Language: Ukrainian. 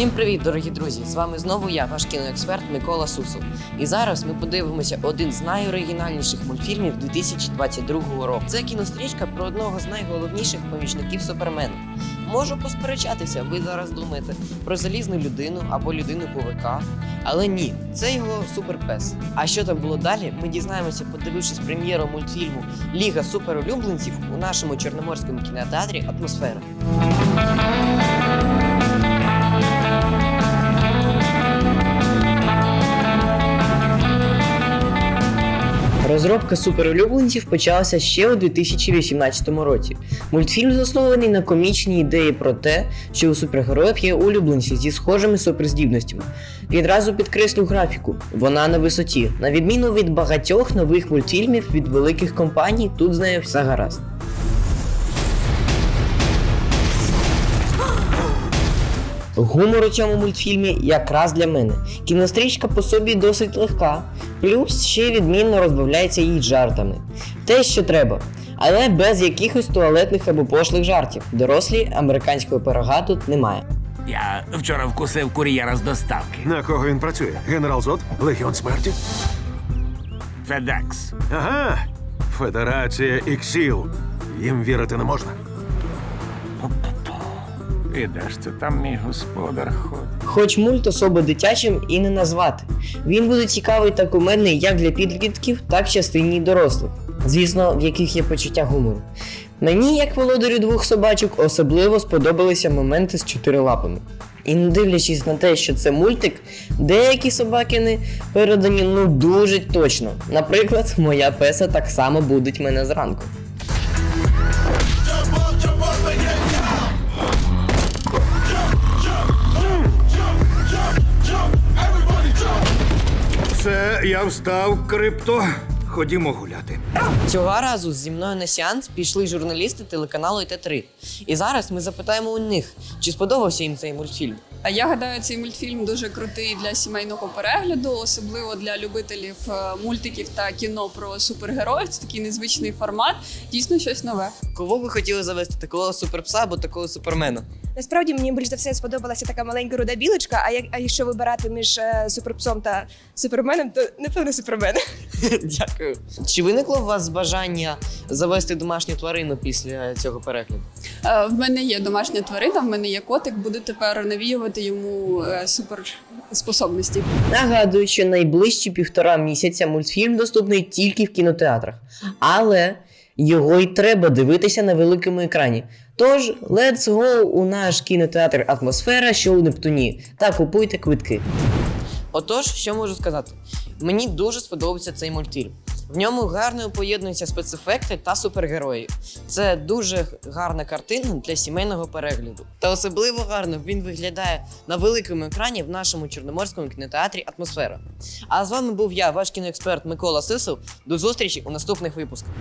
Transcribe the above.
Всім привіт, дорогі друзі! З вами знову я, ваш кіноексперт Микола Сусов. І зараз ми подивимося один з найоригінальніших мультфільмів 2022 року. Це кінострічка про одного з найголовніших помічників Супермена. Можу посперечатися, ви зараз думаєте про залізну людину або людину повика. Але ні, це його суперпес. А що там було далі? Ми дізнаємося, подивившись прем'єру мультфільму Ліга суперулюбленців у нашому чорноморському кінотеатрі Атмосфера. Розробка суперулюбленців почалася ще у 2018 році. Мультфільм заснований на комічній ідеї про те, що у супергероїв є улюбленці зі схожими суперздібностями. Відразу підкреслю графіку. Вона на висоті. На відміну від багатьох нових мультфільмів від великих компаній, тут з нею все гаразд. Гумор у цьому мультфільмі якраз для мене. Кінострічка по собі досить легка, плюс ще відмінно розбавляється її жартами. Те, що треба, але без якихось туалетних або пошлих жартів. Дорослі американського пирога тут немає. Я вчора вкусив кур'єра з доставки. На кого він працює? Генерал Зод? Легіон смерті? Федекс. Ага. Федерація Іксіл. Їм вірити не можна. І де це там мій господар ходить? Хоч мульт особо дитячим і не назвати. Він буде цікавий та кумедний як для підлітків, так і частині дорослих. Звісно, в яких є почуття гумору. Мені, як володарю двох собачок, особливо сподобалися моменти з чотирилапами. І не дивлячись на те, що це мультик, деякі собакини передані ну дуже точно. Наприклад, моя песа так само будить мене зранку. Все, я встав, крипто. Ходімо гуляти. Цього разу зі мною на сеанс пішли журналісти телеканалу ІТ3. І зараз ми запитаємо у них, чи сподобався їм цей мультфільм. А я гадаю, цей мультфільм дуже крутий для сімейного перегляду, особливо для любителів е, мультиків та кіно про супергероїв. Це такий незвичний формат. Дійсно щось нове. Кого ви хотіли завести такого суперпса або такого супермена? Насправді мені більш за все сподобалася така маленька руда білочка. А як а якщо вибирати між е, суперпсом та суперменом, то напевно супермен. Дякую. Чи виникло у вас бажання завести домашню тварину після цього перегляду? Е, В мене є домашня тварина, в мене є котик, буду тепер навіювати йому е, суперспособності. Нагадую, що найближчі півтора місяця мультфільм доступний тільки в кінотеатрах, але його й треба дивитися на великому екрані. Тож, let's go у наш кінотеатр Атмосфера, що у Нептуні, та купуйте квитки. Отож, що можу сказати? Мені дуже сподобався цей мультфільм. В ньому гарно поєднуються спецефекти та супергерої. Це дуже гарна картина для сімейного перегляду. Та особливо гарно він виглядає на великому екрані в нашому чорноморському кінотеатрі Атмосфера. А з вами був я, ваш кіноексперт Микола Сисов. До зустрічі у наступних випусках.